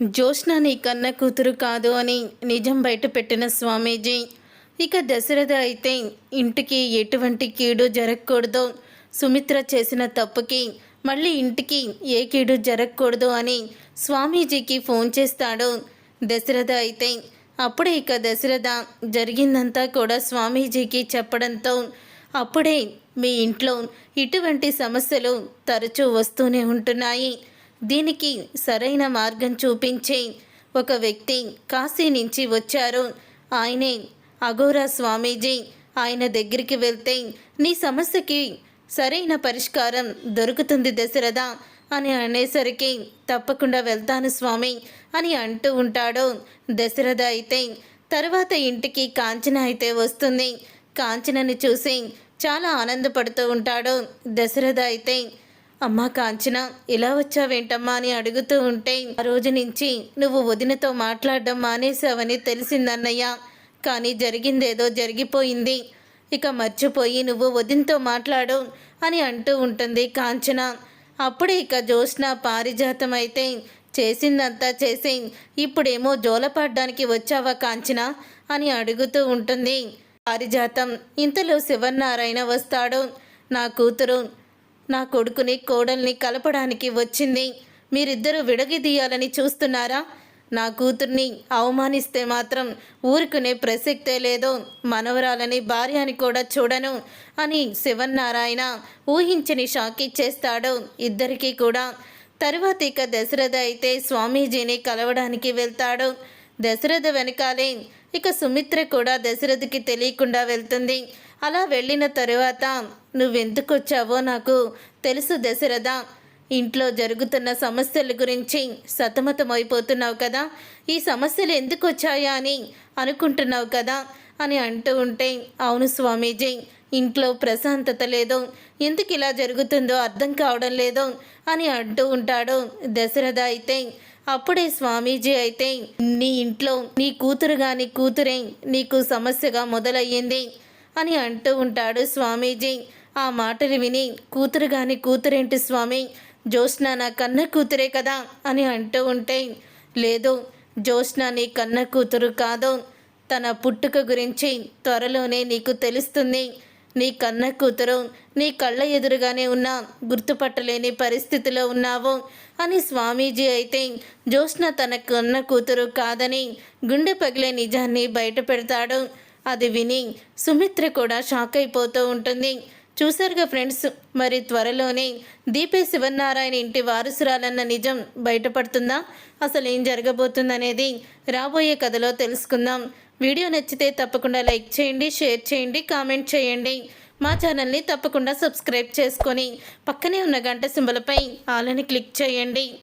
జ్యోత్స్న నీ కన్న కూతురు కాదు అని నిజం బయట పెట్టిన స్వామీజీ. ఇక దశరథ అయితే ఇంటికి ఎటువంటి కీడు జరగకూడదు. సుమిత్ర చేసిన తప్పుకి మళ్ళీ ఇంటికి ఏ కీడు జరగకూడదు అని స్వామీజీకి ఫోన్ చేస్తాడు. దశరథ అయితే అప్పుడే ఇక దశరథ జరిగిందంతా కూడా స్వామీజీకి చెప్పడంతో అప్పుడే మీ ఇంట్లో ఇటువంటి సమస్యలు తరచూ వస్తూనే ఉంటున్నాయి. దీనికి సరైన మార్గం చూపించే ఒక వ్యక్తి కాశీ నుంచి వచ్చారు. ఆయనే అఘోరా స్వామీజీ ఆయన దగ్గరికి వెళ్తే నీ సమస్యకి సరైన పరిష్కారం దొరుకుతుంది దశరథ అని అనేసరికి తప్పకుండా వెళ్తాను స్వామి అని అంటూ ఉంటాడు. దశరథ అయితే తర్వాత ఇంటికి కాంచన అయితే వస్తుంది. కాంచనని చూసి చాలా ఆనందపడుతూ ఉంటాడు. దశరథ అయితే అమ్మా కాంచన ఇలా వచ్చావేంటమ్మా అని అడుగుతూ ఉంటే ఆ రోజు నుంచి నువ్వు వదినతో మాట్లాడడం మానేసావని తెలిసిందన్నయ్య. కానీ జరిగిందేదో జరిగిపోయింది. ఇక మర్చిపోయి నువ్వు వదినతో మాట్లాడు అని అంటూ ఉంటుంది కాంచన. అప్పుడే ఇక జ్యోత్స్న పారిజాతం అయితే చేసిందంతా చేసి ఇప్పుడేమో జోలపడ్డానికి వచ్చావా కాంచన అని అడుగుతూ ఉంటుంది. పారిజాతం ఇంతలో శివనారాయణ వస్తాడు. నా కూతురు నా కొడుకుని కోడల్ని కలపడానికి వచ్చింది. మీరిద్దరూ విడగిదీయాలని చూస్తున్నారా? నా కూతుర్ని అవమానిస్తే మాత్రం ఊరుకునే ప్రసక్తే లేదు. మనవరాలని భార్య అని కూడా చూడను అని శివన్నారాయణ ఊహించని షాకిచ్చేస్తాడు ఇద్దరికీ కూడా. తరువాత ఇక దశరథ అయితే స్వామీజీని కలవడానికి వెళ్తాడు. దశరథ వెనకాలే ఇక సుమిత్ర కూడా దశరథకి తెలియకుండా వెళ్తుంది. అలా వెళ్ళిన తరువాత నువ్వెందుకు వచ్చావో నాకు తెలుసు దశరథ. ఇంట్లో జరుగుతున్న సమస్యల గురించి సతమతమైపోతున్నావు కదా. ఈ సమస్యలు ఎందుకు వచ్చాయా అని అనుకుంటున్నావు కదా అని అంటూ ఉంటే అవును స్వామీజీ ఇంట్లో ప్రశాంతత లేదు. ఎందుకు ఇలా జరుగుతుందో అర్థం కావడం లేదు అని అంటూ ఉంటాడు దశరథ అయితే. అప్పుడే స్వామీజీ అయితే నీ ఇంట్లో నీ కూతురు కానీ కూతురే నీకు సమస్యగా మొదలయ్యింది. అని అంటూ ఉంటాడు స్వామీజీ. ఆ మాటలు విని కూతురు గాని కూతురేంటి స్వామి? జ్యోత్స్న నా కన్న కూతురే కదా అని అంటూ ఉంటే లేదు జ్యోత్స్న నీ కన్న కూతురు కాదు. తన పుట్టుక గురించి త్వరలోనే నీకు తెలుస్తుంది. నీ కన్న కూతురు నీ కళ్ళ ఎదురుగానే ఉన్నా గుర్తుపట్టలేని పరిస్థితిలో ఉన్నావు అని స్వామీజీ అయితే జ్యోత్స్న తన కన్న కూతురు కాదని గుండె పగిలే నిజాన్ని బయట పెడతాడు అది విని సుమిత్ర కూడా షాక్ అయిపోతూ ఉంటుంది. చూసారుగా ఫ్రెండ్స్ మరి త్వరలోనే దీపే శివనారాయణ ఇంటి వారసురాలన్న నిజం బయటపడుతుందా? అసలు ఏం జరగబోతుందనేది రాబోయే కథలో తెలుసుకుందాం. వీడియో నచ్చితే తప్పకుండా లైక్ చేయండి షేర్ చేయండి కామెంట్ చేయండి. మా ఛానల్ని తప్పకుండా సబ్స్క్రైబ్ చేసుకొని పక్కనే ఉన్న గంట సింబలపై ఆలని క్లిక్ చేయండి.